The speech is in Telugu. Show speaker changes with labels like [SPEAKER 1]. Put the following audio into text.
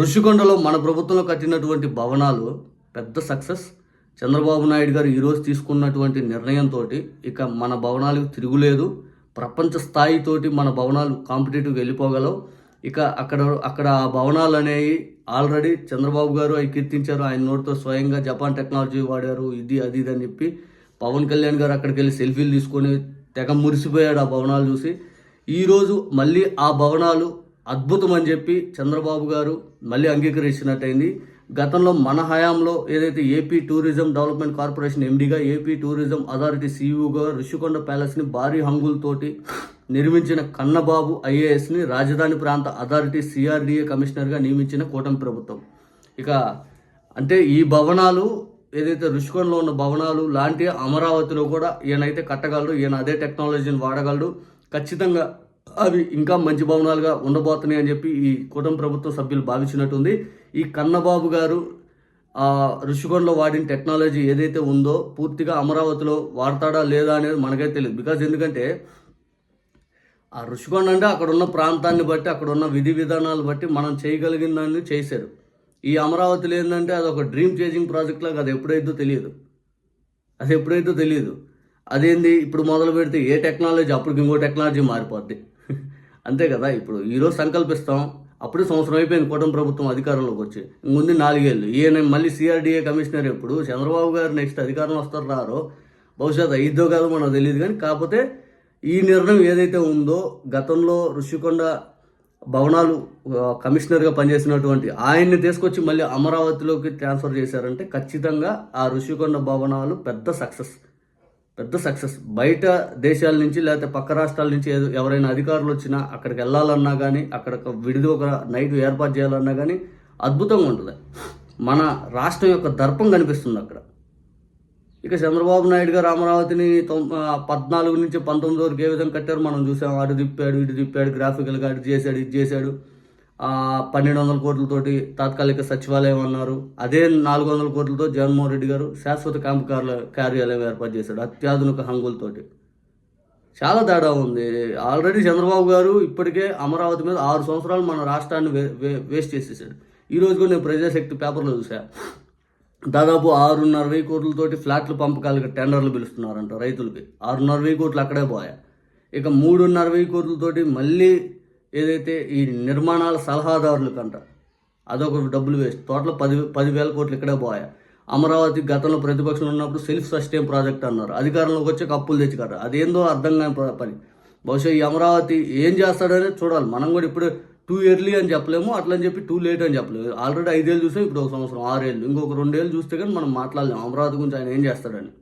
[SPEAKER 1] ఋషికొండలో మన ప్రభుత్వంలో కట్టినటువంటి భవనాలు పెద్ద సక్సెస్. చంద్రబాబు నాయుడు గారు ఈరోజు తీసుకున్నటువంటి నిర్ణయంతో ఇక మన భవనాలకు తిరుగులేదు. ప్రపంచ స్థాయితోటి మన భవనాలు కాంపిటేటివ్ వెళ్ళిపోగలవు. ఇక అక్కడ అక్కడ ఆ భవనాలు అనేవి ఆల్రెడీ చంద్రబాబు గారు అవి కీర్తించారు. ఆయన నోటితో స్వయంగా జపాన్ టెక్నాలజీ వాడారు ఇది అది ఇది అని చెప్పి పవన్ కళ్యాణ్ గారు అక్కడికి వెళ్ళి సెల్ఫీలు తీసుకొని తెగ మురిసిపోయాడు ఆ భవనాలు చూసి. ఈరోజు మళ్ళీ ఆ భవనాలు అద్భుతం అని చెప్పి చంద్రబాబు గారు మళ్ళీ అంగీకరించినట్టయింది. గతంలో మన హయాంలో ఏదైతే ఏపీ టూరిజం డెవలప్మెంట్ కార్పొరేషన్ ఎండిగా ఏపీ టూరిజం అథారిటీ సీఈఓగా ఋషికొండ ప్యాలెస్ని భారీ హంగులతోటి నిర్మించిన కన్నబాబు ఐఏఎస్ని రాజధాని ప్రాంత అథారిటీ సిఆర్డీఏ కమిషనర్గా నియమించిన కూటమి ప్రభుత్వం. ఇక అంటే ఈ భవనాలు ఏదైతే ఋషికొండలో ఉన్న భవనాలు లాంటి అమరావతిలో కూడా ఈయనైతే కట్టగలడు ఈయన అదే టెక్నాలజీని వాడగలడు. ఖచ్చితంగా అవి ఇంకా మంచి భవనాలుగా ఉండబోతున్నాయి అని చెప్పి ఈ కూటమి ప్రభుత్వ సభ్యులు భావించినట్టుంది ఈ కన్నబాబు గారు ఆ ఋషికొండలో వాడిన టెక్నాలజీ ఏదైతే ఉందో పూర్తిగా అమరావతిలో వాడతాడా లేదా అనేది మనకైతే తెలియదు. బికాజ్ ఎందుకంటే ఆ ఋషికొండ అంటే అక్కడ ఉన్న ప్రాంతాన్ని బట్టి అక్కడ ఉన్న విధి విధానాలు బట్టి మనం చేయగలిగిన దాన్ని చేశారు. ఈ అమరావతిలో ఏంటంటే అది ఒక డ్రీమ్ చేంజింగ్ ప్రాజెక్ట్ లాగా అది ఎప్పుడైతే తెలియదు. అది ఎప్పుడైతే తెలియదు. అదేంది? ఇప్పుడు మొదలు పెడితే ఏ టెక్నాలజీ అప్పుడు ఇంకో టెక్నాలజీ మారిపోద్ది. అంతే కదా? ఇప్పుడు ఈరోజు సంకల్పిస్తాం అప్పుడే సంవత్సరం అయిపోయింది కూటమి ప్రభుత్వం అధికారంలోకి వచ్చి. ముందు నాలుగేళ్ళు. ఈయన మళ్ళీ సిఆర్డీఏ కమిషనర్ ఎప్పుడు? చంద్రబాబు గారు నెక్స్ట్ అధికారం వస్తారు రారో? బహుశా అయిద్దో కాదో మనకు తెలియదు కానీ కాకపోతే ఈ నిర్ణయం ఏదైతే ఉందో గతంలో ఋషికొండ భవనాలు కమిషనర్గా పనిచేసినటువంటి ఆయన్ని తీసుకొచ్చి మళ్ళీ అమరావతిలోకి ట్రాన్స్ఫర్ చేశారంటే ఖచ్చితంగా ఆ ఋషికొండ భవనాలు పెద్ద సక్సెస్. పెద్ద సక్సెస్. బయట దేశాల నుంచి లేకపోతే పక్క రాష్ట్రాల నుంచి ఏదో- ఎవరైనా అధికారులు వచ్చినా అక్కడికి వెళ్ళాలన్నా కానీ అక్కడ విడిది ఒక నైట్ ఏర్పాటు చేయాలన్నా కానీ అద్భుతంగా ఉంటుంది. మన రాష్ట్రం యొక్క దర్పం కనిపిస్తుంది అక్కడ. ఇక చంద్రబాబు నాయుడు గారు అమరావతిని పద్నాలుగు నుంచి పంతొమ్మిది వరకు ఏ విధంగా కట్టారు మనం చూసాం. అటు తిప్పాడు ఇటు తిప్పాడు గ్రాఫికల్గా అటు చేశాడు ఇది చేశాడు. పన్నెండు వందల కోట్లతోటి తాత్కాలిక సచివాలయం అన్నారు. అదే నాలుగు వందల కోట్లతో జగన్మోహన్ రెడ్డి గారు శాశ్వత క్యాంపు కార్యాలయం ఏర్పాటు చేశాడు అత్యాధునిక హంగులతోటి చాలా తేడా ఉంది. ఆల్రెడీ చంద్రబాబు గారు ఇప్పటికే అమరావతి మీద ఆరు సంవత్సరాలు మన రాష్ట్రాన్ని వే వే- వేస్ట్ చేసేసాడు. ఈరోజు కూడా నేను ప్రజాశక్తి పేపర్లో చూసా దాదాపు ఆరున్నర వెయ్యి కోట్లతోటి ఫ్లాట్లు పంపకాలకి టెండర్లు పిలుస్తున్నారంట రైతులకి. ఆరున్నర వెయ్యి కోట్లు అక్కడే పోయా. ఇక మూడున్నర వెయ్యి కోట్లతోటి మళ్ళీ ఏదైతే ఈ నిర్మాణాల సలహాదారులకు అంట అదొక డబ్బులు వేస్ట్. టోటల్ పది పదివేల కోట్లు ఇక్కడే పోయా అమరావతి గతంలో ప్రతిపక్షం ఉన్నప్పుడు సెల్ఫ్ సస్టైన్ ప్రాజెక్ట్ అన్నారు. అధికారంలోకి వచ్చి అప్పులు తెచ్చుకారు అదేందో అర్థం కాని పని. బహుశా ఈ అమరావతి ఏం చేస్తాడనే చూడాలి. మనం కూడా ఇప్పుడు టూ ఇయర్లీ అని చెప్పలేము. అట్లని చెప్పి టూ లేట్ అని చెప్పలేము. ఆల్రెడీ ఐదేళ్ళు చూసాం. ఇప్పుడు ఒక సంవత్సరం ఆరేళ్ళు. ఇంకొక రెండేళ్ళు చూస్తే కానీ మనం మాట్లాడలేము అమరావతి గురించి ఆయన ఏం చేస్తాడని.